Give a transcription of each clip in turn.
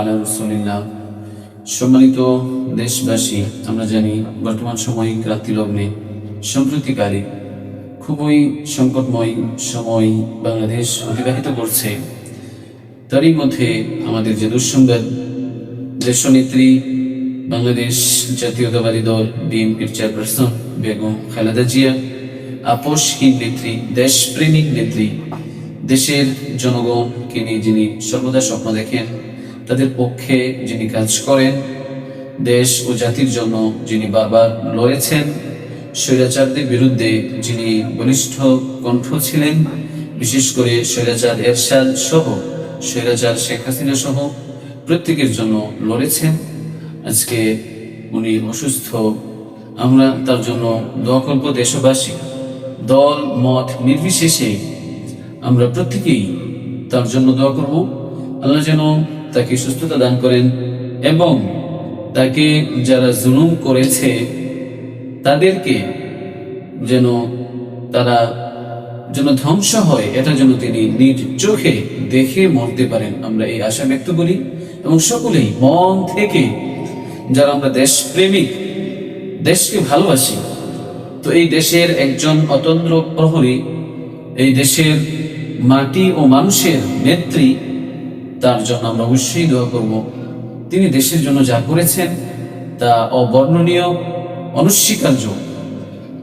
আলা সম্মানিত দেশবাসী, আমরা জানি বর্তমান সাময়িক লগ্নে সম্প্রতিকালে খুবই সংকটময় সময় বাংলাদেশ অতিবাহিত করছে। তারই মধ্যে আমাদের যে দুঃসংবাদ দেশনেত্রী বাংলাদেশ জাতীয়তাবাদী দল বিএনপির চেয়ারপারসন বেগম খালেদা জিয়া, আপোষহীন নেত্রী, দেশপ্রেমিক নেত্রী, দেশের জনগণকে নিয়ে যিনি সর্বদা স্বপ্ন দেখেন, তাদের পক্ষে যিনি কাজ করেন, দেশ ও জাতির জন্য যিনি বারবার লড়েছেন, স্বৈরাচারদের বিরুদ্ধে যিনি বলিষ্ঠ কণ্ঠ ছিলেন, বিশেষ করে স্বৈরাচার এরশাদ সহ, স্বৈরাচার শেখ হাসিনা সহ প্রত্যেকের জন্য লড়েছেন। আজকে উনি অসুস্থ, আমরা তার জন্য দোয়া দেশবাসী। দল, মত নির্বিশেষে আমরা প্রত্যেকেই তার জন্য দোয়া করব। আল্লাহ যেন তাকে সুস্থতা দান করেন এবং তাকে যারা জুলুম করেছে, তাদেরকে যেন তারা যেন ধ্বংস হয়, এটা যেন তিনি নিজ চোখে দেখে মরতে পারেন। আমরা এই আশা ব্যক্ত করি এবং সকলেই মন থেকে যারা আমরা দেশপ্রেমিক, দেশকে ভালোবাসি, তো এই দেশের একজন অতন্ত্র প্রহরী, এই দেশের মাটি ও মানুষের নেত্রী, তার জন্য আমরা অবশ্যই দোয়া করব। তিনি দেশের জন্য যা করেছেন, তা অবর্ণনীয়, অনস্বীকার্য।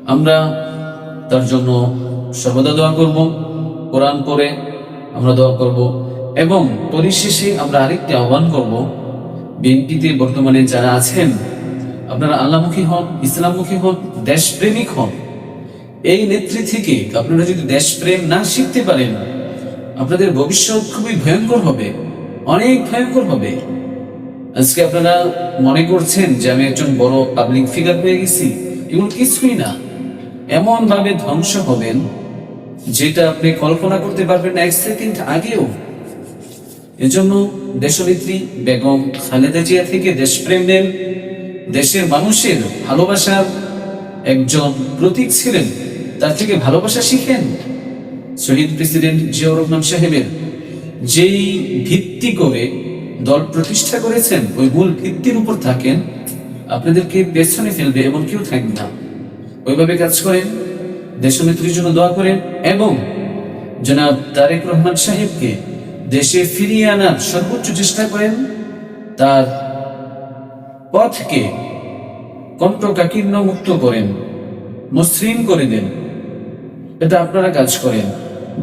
আমরা তার জন্য সর্বদা দোয়া করব। কোরআন পড়ে আমরা দোয়া করব এবং পরিশেষে আমরা আরেকটি আহ্বান করব। বিএনপিতে বর্তমানে যারা আছেন, আপনারা আল্লামুখী হন, ইসলামমুখী হন, দেশপ্রেমিক হন এই নেত্রী থেকে আপনারা যদি দেশপ্রেম না শিখতে পারেন, আপনাদের ভবিষ্যৎ খুবই ভয়ঙ্কর হবে, অনেক ভয়ঙ্কর হবে। আজকে আপনারা মনে করছেন যে আমি একজন বড় পাবলিক ফিগার হয়ে গেছি, এগুলো কিছুই না। এমন ভাবে ধ্বংস হবেন যেটা আপনি কল্পনা করতে পারবেন এক সেকেন্ড আগেও। এজন্য দেশনেত্রী বেগম খালেদা জিয়া থেকে দেশপ্রেম নেন। দেশের মানুষের ভালোবাসার একজন প্রতীক ছিলেন। তার থেকে ভালোবাসা শিখেন শহীদ প্রেসিডেন্ট জিয়াউর রহমান সাহেবের। যেই ভিত্তি করে দল প্রতিষ্ঠা করেছেন, ওই মূল ভিত্তির উপর থাকেন, আপনাদেরকে পেছনে ফেলবে এমন কেউ থাকবে না। ওইভাবে কাজ করেন, দেশনেত্রীর জন্য দোয়া করেন এবং জনাব তারেক রহমান সাহেবকে দেশে ফিরিয়ে আনার সর্বোচ্চ চেষ্টা করেন। তার পথকে কণ্ঠকাকীর্ণ মুক্ত করেন, মসৃণ করে দেন। এটা আপনারা কাজ করেন।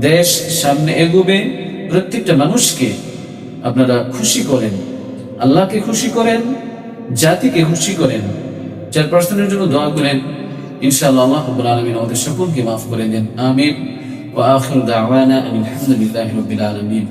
দেশ সামনে এগোবে, প্রত্যেকটা মানুষকে আপনারা খুশি করেন। আল্লাহকে খুশি করেন, জাতিকে খুশি করেন। যার প্রশ্নের জন্য দোয়া করেন। ইনশাআল্লাহ আল্লাহ আলমিন আমাদের সকলকে মাফ করে দেন। আমির ওয়া আখির দাওয়ানা আলহামদুলিল্লাহি রাব্বিল